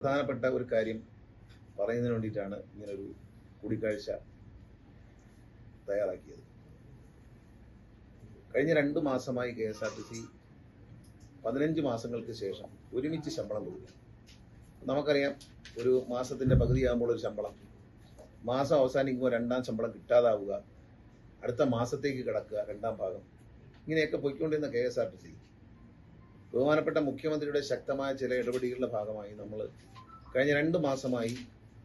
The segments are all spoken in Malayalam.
പ്രധാനപ്പെട്ട ഒരു കാര്യം പറയുന്നതിന് വേണ്ടിയിട്ടാണ് ഇങ്ങനൊരു കൂടിക്കാഴ്ച തയ്യാറാക്കിയത്. കഴിഞ്ഞ രണ്ട് മാസമായി K S R T C പതിനഞ്ച് മാസങ്ങൾക്ക് ശേഷം ഒരുമിച്ച് ശമ്പളം കൊടുക്കും നമുക്കറിയാം ഒരു മാസത്തിന്റെ പകുതിയാകുമ്പോൾ ഒരു ശമ്പളം. മാസം അവസാനിക്കുമ്പോൾ രണ്ടാം ശമ്പളം കിട്ടാതാവുക അടുത്ത മാസത്തേക്ക് കിടക്കുക രണ്ടാം ഭാഗം. ഇങ്ങനെയൊക്കെ പോയിക്കൊണ്ടിരുന്ന K S R T C ബഹുമാനപ്പെട്ട മുഖ്യമന്ത്രിയുടെ ശക്തമായ ചില ഇടപെടലുകളുടെ ഭാഗമായി നമ്മൾ കഴിഞ്ഞ രണ്ട് മാസമായി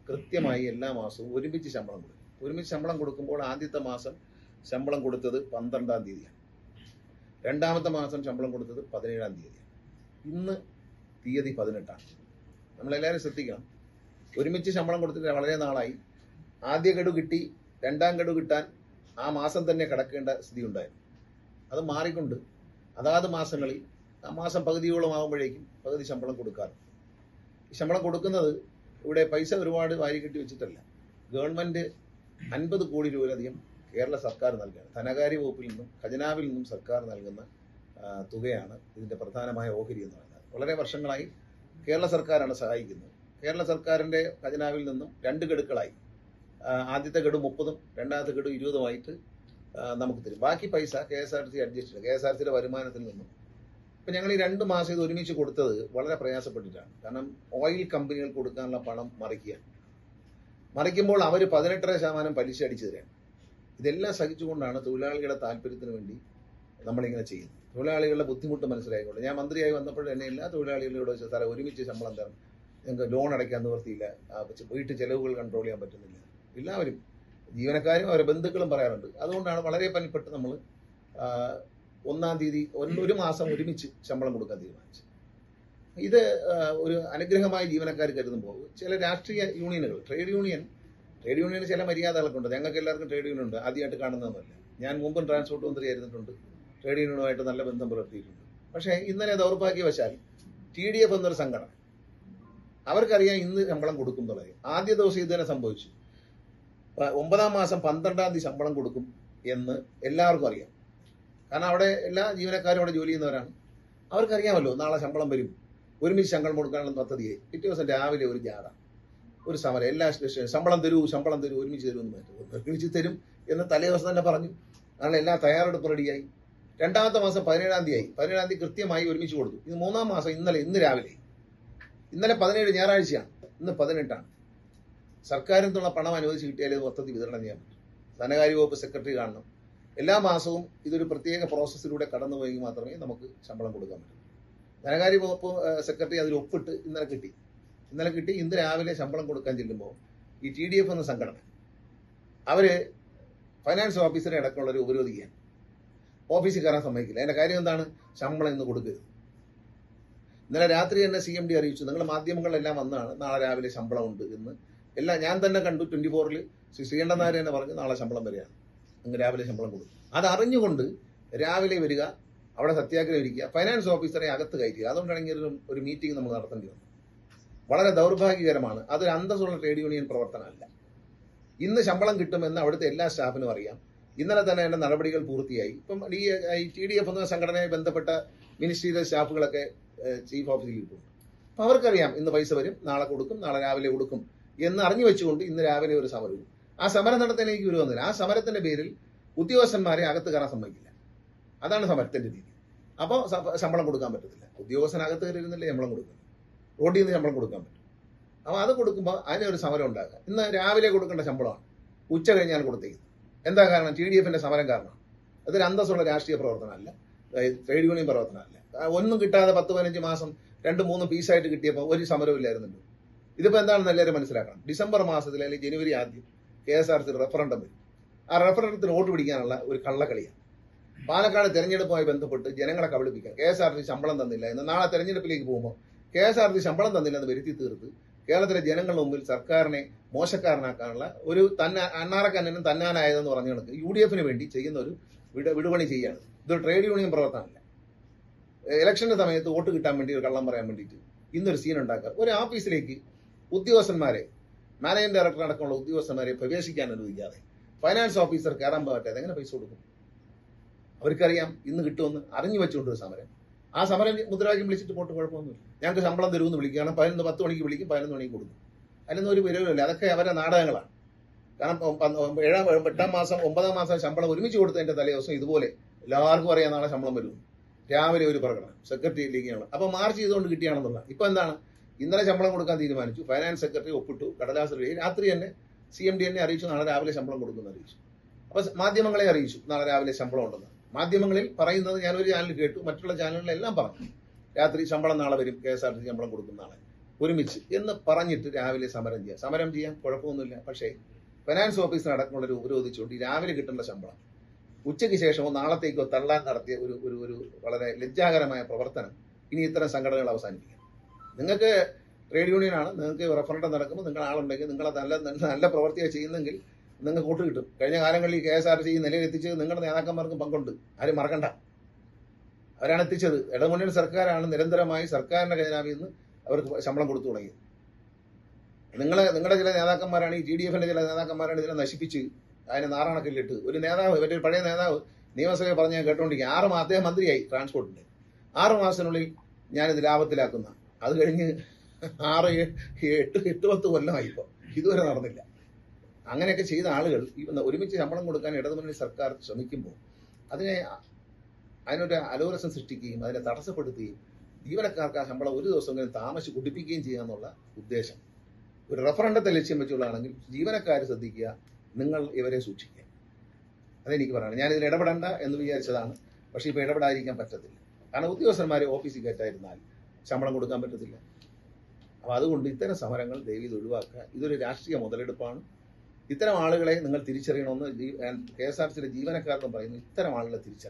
കൃത്യമായി എല്ലാ മാസവും ഒരുമിച്ച് ശമ്പളം കൊടുക്കും. ഒരുമിച്ച് ശമ്പളം കൊടുക്കുമ്പോൾ ആദ്യത്തെ മാസം ശമ്പളം കൊടുത്തത് പന്ത്രണ്ടാം തീയതിയാണ്. രണ്ടാമത്തെ മാസം ശമ്പളം കൊടുത്തത് പതിനേഴാം തീയതിയാണ്. ഇന്ന് തീയതി പതിനെട്ടാണ്. നമ്മളെല്ലാവരും ശ്രദ്ധിക്കണം. ഒരുമിച്ച് ശമ്പളം കൊടുത്തിട്ട് വളരെ നാളായി. ആദ്യ ഗഡു കിട്ടി രണ്ടാം ഗഡു കിട്ടാൻ ആ മാസം തന്നെ കിടക്കേണ്ട സ്ഥിതി ഉണ്ടായിരുന്നു അത് മാറിക്കൊണ്ട് അതാത് മാസങ്ങളിൽ മാസം പകുതിയോളം ആകുമ്പോഴേക്കും പകുതി ശമ്പളം കൊടുക്കാറ്. ശമ്പളം കൊടുക്കുന്നത് ഇവിടെ പൈസ ഒരുപാട് വാരി കെട്ടി വെച്ചിട്ടല്ല. ഗവൺമെന്റ് അൻപത് കോടി രൂപയിലധികം കേരള സർക്കാർ നൽകുകയാണ്. ധനകാര്യ വകുപ്പിൽ നിന്നും ഖജനാവിൽ നിന്നും സർക്കാർ നൽകുന്ന തുകയാണ് ഇതിന്റെ പ്രധാനമായ ഓഹരി എന്ന് പറയുന്നത്. വളരെ വർഷങ്ങളായി കേരള സർക്കാരാണ് സഹായിക്കുന്നത്. കേരള സർക്കാരിന്റെ ഖജനാവിൽ നിന്നും രണ്ട് ഗഡുക്കളായി. ആദ്യത്തെ ഗഡു മുപ്പതും രണ്ടാമത്തെ ഗഡു ഇരുപതുമായിട്ട് നമുക്ക് തരും. ബാക്കി പൈസ K S R T C adjust K S R ടിയുടെ വരുമാനത്തിൽ നിന്നും ഇപ്പൊ ഞങ്ങൾ ഈ രണ്ട് മാസം ഇത് ഒരുമിച്ച് കൊടുത്തത് വളരെ പ്രയാസപ്പെട്ടിട്ടാണ്. കാരണം ഓയിൽ കമ്പനികൾ കൊടുക്കാനുള്ള പണം മറിക്കുക. മറിക്കുമ്പോൾ അവർ പതിനെട്ടര ശതമാനം പലിശ അടിച്ചു തരാൻ ഇതെല്ലാം സഹിച്ചുകൊണ്ടാണ് തൊഴിലാളികളുടെ താല്പര്യത്തിന് വേണ്ടി നമ്മളിങ്ങനെ ചെയ്യുന്നത്. തൊഴിലാളികളുടെ ബുദ്ധിമുട്ട് മനസ്സിലായിക്കൊണ്ട്. ഞാൻ മന്ത്രിയായി വന്നപ്പോൾ തന്നെ എല്ലാ തൊഴിലാളികളോട് സാറേ ഒരുമിച്ച് ശമ്പളം തരണം. ഞങ്ങൾക്ക് ലോൺ അടയ്ക്കാൻ നിവർത്തിയില്ല വീട്ടു ചെലവുകൾ കൺട്രോൾ ചെയ്യാൻ പറ്റുന്നില്ല. എല്ലാവരും ജീവനക്കാരും അവരുടെ ബന്ധുക്കളും പറയാറുണ്ട്. അതുകൊണ്ടാണ് വളരെ പനിപ്പെട്ട് നമ്മൾ ഒന്നാം തീയതി ഒരു മാസം ഒരുമിച്ച് ശമ്പളം കൊടുക്കാൻ തീരുമാനിച്ചു. ഇത് ഒരു അനുഗ്രഹമായി ജീവനക്കാർ കരുതുമ്പോൾ ചില രാഷ്ട്രീയ യൂണിയനുകൾ ട്രേഡ് യൂണിയൻ ട്രേഡ് യൂണിയന് ചില മര്യാദകളൊക്കെ ഉണ്ട്. ഞങ്ങൾക്ക് എല്ലാവർക്കും ട്രേഡ് യൂണിയൻ ഉണ്ട്. ആദ്യമായിട്ട് കാണുന്നതൊന്നുമല്ല. ഞാൻ മുമ്പും ട്രാൻസ്പോർട്ട് മന്ത്രി ആയിരുന്നിട്ടുണ്ട്. ട്രേഡ് യൂണിയനുമായിട്ട് നല്ല ബന്ധം പുലർത്തിയിട്ടുണ്ട്. പക്ഷേ ഇന്നലെ ദൗർഭാഗ്യവശാൽ ടി ഡി എഫ് എന്നൊരു സംഘടന അവർക്കറിയാം ഇന്ന് ശമ്പളം കൊടുക്കും എന്നുള്ളത്. ആദ്യ ദിവസം ഇത് തന്നെ സംഭവിച്ചു ഒമ്പതാം മാസം പന്ത്രണ്ടാം തീയതി ശമ്പളം കൊടുക്കും എന്ന് എല്ലാവർക്കും അറിയാം. കാരണം അവിടെ എല്ലാ ജീവനക്കാരും അവിടെ ജോലി ചെയ്യുന്നവരാണ്. അവർക്കറിയാമല്ലോ നാളെ ശമ്പളം വരും. ഒരുമിച്ച് ശമ്പളം കൊടുക്കാനുള്ള പദ്ധതിയെ. പിറ്റേ ദിവസം രാവിലെ ഒരു ജാഥ ഒരു സമരം എല്ലാ ശമ്പളം തരൂ ശമ്പളം തരൂ ഒരുമിച്ച് തരൂ എന്ന് ഒരുമിച്ച് തരും എന്ന് തലേ ദിവസം തന്നെ പറഞ്ഞു. അതാണ് എല്ലാ തയ്യാറെടുപ്പ് റെഡിയായി. രണ്ടാമത്തെ മാസം പതിനേഴാം തീയതി ആയി പതിനേഴാം തീയതി കൃത്യമായി ഒരുമിച്ച് കൊടുത്തു. ഇത് മൂന്നാം മാസം ഇന്നലെ ഇന്ന് രാവിലെ. ഇന്നലെ പതിനേഴ് ഞായറാഴ്ചയാണ്. ഇന്ന് പതിനെട്ടാണ്. സർക്കാരിൽ നിന്നുള്ള പണം അനുവദിച്ച് കിട്ടിയാലേ പദ്ധതി വിതരണം ചെയ്യാൻ പറ്റും. ധനകാര്യ വകുപ്പ് സെക്രട്ടറി കാണണം. എല്ലാ മാസവും ഇതൊരു പ്രത്യേക പ്രോസസ്സിലൂടെ കടന്നുപോയെങ്കിൽ മാത്രമേ നമുക്ക് ശമ്പളം കൊടുക്കാൻ പറ്റൂ. ധനകാര്യ വകുപ്പ് സെക്രട്ടറി അതിൽ ഒപ്പിട്ട് ഇന്നലെ കിട്ടി. ഇന്നലെ കിട്ടി ഇന്ന് രാവിലെ ശമ്പളം കൊടുക്കാൻ ചെല്ലുമ്പോൾ ഈ ടി ഡി എഫ് എന്ന സംഘടന അവർ ഫൈനാൻസ് ഓഫീസറെ അടക്കമുള്ളവർ ഉപരോധിക്കുകയാണ്. ഓഫീസിൽ കയറാൻ സമ്മതിക്കില്ല. അതിന്റെ കാര്യം എന്താണ്? ശമ്പളം ഇന്ന് കൊടുക്കരുത്. ഇന്നലെ രാത്രി തന്നെ സി എം ഡി അറിയിച്ചു. നിങ്ങൾ മാധ്യമങ്ങളെല്ലാം വന്നാണ് നാളെ രാവിലെ ശമ്പളം ഉണ്ട് എന്ന്. എല്ലാം ഞാൻ തന്നെ കണ്ടു ട്വന്റി ഫോറിൽ ശ്രീ ശ്രീകണ്ഠൻ നായർ തന്നെ പറഞ്ഞു നാളെ ശമ്പളം വരികയാണ്. രാവിലെ ശമ്പളം കൊടുക്കും. അത് അറിഞ്ഞുകൊണ്ട് രാവിലെ വരിക അവിടെ സത്യാഗ്രഹം ഇരിക്കുക ഫൈനാൻസ് ഓഫീസറെ അകത്ത് കയറ്റുക. അതുകൊണ്ടാണെങ്കിൽ ഒരു- മീറ്റിംഗ് നമ്മൾ നടത്തേണ്ടി വന്നു വളരെ ദൗർഭാഗ്യകരമാണ്. അതൊരു അന്തസ്സുള്ള ട്രേഡ് യൂണിയൻ പ്രവർത്തനമല്ല. ഇന്ന് ശമ്പളം കിട്ടുമെന്ന് അവിടുത്തെ എല്ലാ സ്റ്റാഫിനും അറിയാം. ഇന്നലെ തന്നെ അതിന്റെ നടപടികൾ പൂർത്തിയായി. ഇപ്പം ഈ ടി ഡി എഫ് എന്ന സംഘടനയെ ബന്ധപ്പെട്ട മിനിസ്ട്രിയിലെ സ്റ്റാഫുകളൊക്കെ ചീഫ് ഓഫീസിൽ കിട്ടുന്നുണ്ട് അപ്പം അവർക്കറിയാം ഇന്ന് പൈസ വരും നാളെ കൊടുക്കും നാളെ രാവിലെ കൊടുക്കും എന്ന് അറിഞ്ഞു വെച്ചുകൊണ്ട് ഇന്ന് രാവിലെ ഒരു സമരവും ആ സമരം നടത്താൻ എനിക്ക് ഒരു വന്നില്ല. ആ സമരത്തിന്റെ പേരിൽ ഉദ്യോഗസ്ഥന്മാരെ അകത്ത് കയറാൻ സമ്മതിക്കില്ല. അതാണ് സമരത്തിന്റെ രീതി. അപ്പോൾ ശമ്പളം കൊടുക്കാൻ പറ്റത്തില്ല. ഉദ്യോഗസ്ഥൻ അകത്ത് കയറിയിരുന്നില്ലേ ശമ്പളം കൊടുക്കുന്നു റോഡിൽ നിന്ന് ശമ്പളം കൊടുക്കാൻ പറ്റും അപ്പോൾ അത് കൊടുക്കുമ്പോൾ അതിനൊരു സമരം ഉണ്ടാകുക ഇന്ന് രാവിലെ കൊടുക്കേണ്ട ശമ്പളമാണ്. ഉച്ച കഴിഞ്ഞാൽ കൊടുത്തേക്കുന്നത്. എന്താ കാരണം? ടി ഡി എഫിന്റെ സമരം കാരണം. അതൊരു അന്തസ്സുള്ള രാഷ്ട്രീയ പ്രവർത്തനമല്ല. Trade union പ്രവർത്തനമല്ല. ഒന്നും കിട്ടാതെ പത്ത് പതിനഞ്ച് മാസം രണ്ട് മൂന്ന് പീസായിട്ട് കിട്ടിയപ്പോൾ ഒരു സമരവും ഇല്ലായിരുന്നല്ലോ. ഇതിപ്പോൾ എന്താണെന്ന് എല്ലാവരും മനസ്സിലാക്കണം. ഡിസംബർ മാസത്തിൽ അല്ലെങ്കിൽ ജനുവരി ആദ്യം K S R C referendum വരും ആ റെഫറൻഡത്തിന് വോട്ട് പിടിക്കാനുള്ള ഒരു കള്ളക്കളിയാണ്. പാലക്കാട് തെരഞ്ഞെടുപ്പുമായി ബന്ധപ്പെട്ട് ജനങ്ങളെ കബളിപ്പിക്കാൻ കെ എസ് ആർ സി ശമ്പളം തന്നില്ല എന്ന് നാളെ തെരഞ്ഞെടുപ്പിലേക്ക് പോകുമ്പോൾ കെ എസ് ആർ സി ശമ്പളം തന്നില്ലെന്ന് വരുത്തി തീർത്ത് കേരളത്തിലെ ജനങ്ങളുടെ മുമ്പിൽ സർക്കാരിനെ മോശക്കാരനാക്കാനുള്ള ഒരു തന്ന അണ്ണാറക്കന്നനും തന്നാനായതെന്ന് പറഞ്ഞു കണക്ക് യു ഡി എഫിന് വേണ്ടി ചെയ്യുന്ന ഒരു വിട വിടുപണി ചെയ്യാണ് ഇതൊരു ട്രേഡ് യൂണിയൻ പ്രവർത്തനമല്ല. ഇലക്ഷന്റെ സമയത്ത് വോട്ട് കിട്ടാൻ വേണ്ടി ഒരു കള്ളം പറയാൻ വേണ്ടിയിട്ട് ഇന്നൊരു സീൻ ഉണ്ടാക്കുക. ഒരു ആഫീസിലേക്ക് ഉദ്യോഗസ്ഥന്മാരെ മാനേജിംഗ് ഡയറക്ടർ അടക്കമുള്ള ഉദ്യോഗസ്ഥന്മാരെ പ്രവേശിക്കാൻ അനുവദിക്കാതെ ഫൈനാൻസ് ഓഫീസർ കയറാൻ പാകട്ടെ അതെങ്ങനെ പൈസ കൊടുക്കും? അവർക്കറിയാം ഇന്ന് കിട്ടുമെന്ന് അറിഞ്ഞു വെച്ചുകൊണ്ട് ഒരു സമരം. ആ സമരം മുദ്രാവാക്യം വിളിച്ചിട്ട് പോട്ട് കുഴപ്പമൊന്നുമില്ല. ഞങ്ങൾക്ക് ശമ്പളം തരുമെന്ന് വിളിക്കുകയാണ് പതിനൊന്ന് പത്ത് മണിക്ക് വിളിക്കും പതിനൊന്ന് മണിക്ക് കൊടുക്കും. അതിലൊന്നും ഒരു വിരവില്ല അതൊക്കെ അവരുടെ നാടകങ്ങളാണ്. കാരണം ഏഴാം എട്ടാം മാസം ഒമ്പതാം മാസം ശമ്പളം ഒരുമിച്ച് കൊടുത്തതിന്റെ തലേദിവസം ഇതുപോലെ എല്ലാവർക്കും അറിയാം നാളെ ശമ്പളം വരും. രാവിലെ ഒരു പ്രകടനം സെക്രട്ടറിയിലേക്കാണ് അപ്പോൾ മാർച്ച് ചെയ്തുകൊണ്ട് കിട്ടിയാണെന്നുള്ള ഇപ്പോൾ എന്താണ്? ഇന്നലെ ശമ്പളം കൊടുക്കാൻ തീരുമാനിച്ചു. ഫൈനാൻസ് സെക്രട്ടറി ഒപ്പിട്ടു. കടലാസ് രാത്രി തന്നെ സി എം ഡി എന്നെ അറിയിച്ചു. നാളെ രാവിലെ ശമ്പളം കൊടുക്കുമെന്ന് അറിയിച്ചു. അപ്പൊ മാധ്യമങ്ങളെ അറിയിച്ചു. നാളെ രാവിലെ ശമ്പളം ഉണ്ടെന്ന്. മാധ്യമങ്ങളിൽ പറയുന്നത് ഞാൻ ഒരു ചാനലിൽ കേട്ടു. മറ്റുള്ള ചാനലുകളെല്ലാം പറഞ്ഞു. രാത്രി ശമ്പളം നാളെ വരും. K S R T C ശമ്പളം കൊടുക്കും നാളെ. ഒരുമിച്ച് എന്ന് പറഞ്ഞിട്ട് രാവിലെ സമരം ചെയ്യാം. സമരം ചെയ്യാൻ കുഴപ്പമൊന്നുമില്ല. പക്ഷേ ഫിനാൻസ് ഓഫീസിന് ഒരു ഉപരോധിച്ചുകൊണ്ട് രാവിലെ കിട്ടേണ്ട ശമ്പളം ഉച്ചയ്ക്ക് ശേഷമോ നാളത്തേക്കോ തള്ളാൻ നടത്തിയ ഒരു ഒരു ഒരു വളരെ ലജ്ജാകരമായ പ്രവർത്തനം ഇനി ഇത്തരം സംഘടനകൾ അവസാനിപ്പിക്കണം നിങ്ങൾക്ക് ട്രേഡ് യൂണിയൻ ആണ് നിങ്ങൾക്ക് റെഫറൻഡം നടക്കുമ്പോൾ നിങ്ങൾ ആളുണ്ടെങ്കിൽ നിങ്ങളെ നല്ല നല്ല പ്രവർത്തിയാണ് ചെയ്യുന്നെങ്കിൽ നിങ്ങൾക്ക് കൂട്ട് കിട്ടും. കഴിഞ്ഞ കാലങ്ങളിൽ കെ എസ് ആർ ടി നിലയിൽ എത്തിച്ചത് നിങ്ങളുടെ നേതാക്കന്മാർക്കും പങ്കുണ്ട്. ആരും മറക്കണ്ട. അവരാണ് എത്തിച്ചത്. ഇടമുന്നണി സർക്കാരാണ് നിരന്തരമായി സർക്കാരിന്റെ ഖജനാവിൽ നിന്ന് അവർക്ക് ശമ്പളം കൊടുത്തു തുടങ്ങിയത്. നിങ്ങളെ നിങ്ങളുടെ ചില നേതാക്കന്മാരാണ് ഈ ജി ഡി എഫിന്റെ ചില നേതാക്കന്മാരാണ് ഇതിനെ നശിപ്പിച്ച് അതിനെ നാറാണക്കിലിട്ട്. ഒരു നേതാവ് മറ്റൊരു പഴയ നേതാവ് നിയമസഭയിൽ പറഞ്ഞ് ഞാൻ കേട്ടോണ്ടിരിക്കുക ആറ് മാസം അദ്ദേഹം മന്ത്രിയായി ട്രാൻസ്പോർട്ടിന്റെ. ആറ് മാസത്തിനുള്ളിൽ ഞാനിത് ലാഭത്തിലാക്കുന്ന അത് കഴിഞ്ഞ് ആറ് എട്ട് എട്ട് പത്ത് കൊല്ലമായി ഇപ്പോൾ ഇതുവരെ നടന്നില്ല. അങ്ങനെയൊക്കെ ചെയ്ത ആളുകൾ ഈ ഒരുമിച്ച് ശമ്പളം കൊടുക്കാൻ ഇടതുമുന്നണി സർക്കാർ ശ്രമിക്കുമ്പോൾ അതിനെ അതിനൊരു അലോരസം സൃഷ്ടിക്കുകയും അതിനെ തടസ്സപ്പെടുത്തുകയും ജീവനക്കാർക്ക് ആ ശമ്പളം ഒരു ദിവസമെങ്കിലും താമസിച്ച് കുടിപ്പിക്കുകയും ചെയ്യുക എന്നുള്ള ഉദ്ദേശം. ഒരു റഫറണ്ടത്തെ ലക്ഷ്യം വെച്ചുള്ളതാണെങ്കിൽ ജീവനക്കാർ ശ്രദ്ധിക്കുക നിങ്ങൾ ഇവരെ സൂക്ഷിക്കുക. അതെനിക്ക് പറയണം ഞാനിതിൽ ഇടപെടണ്ട എന്ന് വിചാരിച്ചതാണ്. പക്ഷേ ഇപ്പോൾ ഇടപെടാതിരിക്കാൻ പറ്റത്തില്ല. കാരണം ഉദ്യോഗസ്ഥന്മാരെ ഓഫീസിൽ കയറ്റായിരുന്നാൽ ശമ്പളം കൊടുക്കാൻ പറ്റത്തില്ല. അപ്പോൾ അതുകൊണ്ട് ഇത്തരം സമരങ്ങൾ ദയവീത് ഒഴിവാക്കുക. ഇതൊരു രാഷ്ട്രീയ മുതലെടുപ്പാണ്. ഇത്തരം ആളുകളെ നിങ്ങൾ തിരിച്ചറിയണമെന്ന് കെ എസ് ആർ സിയുടെ ജീവനക്കാരെന്ന് പറയുന്നു ഇത്തരം ആളുകളെ തിരിച്ചറിയണം.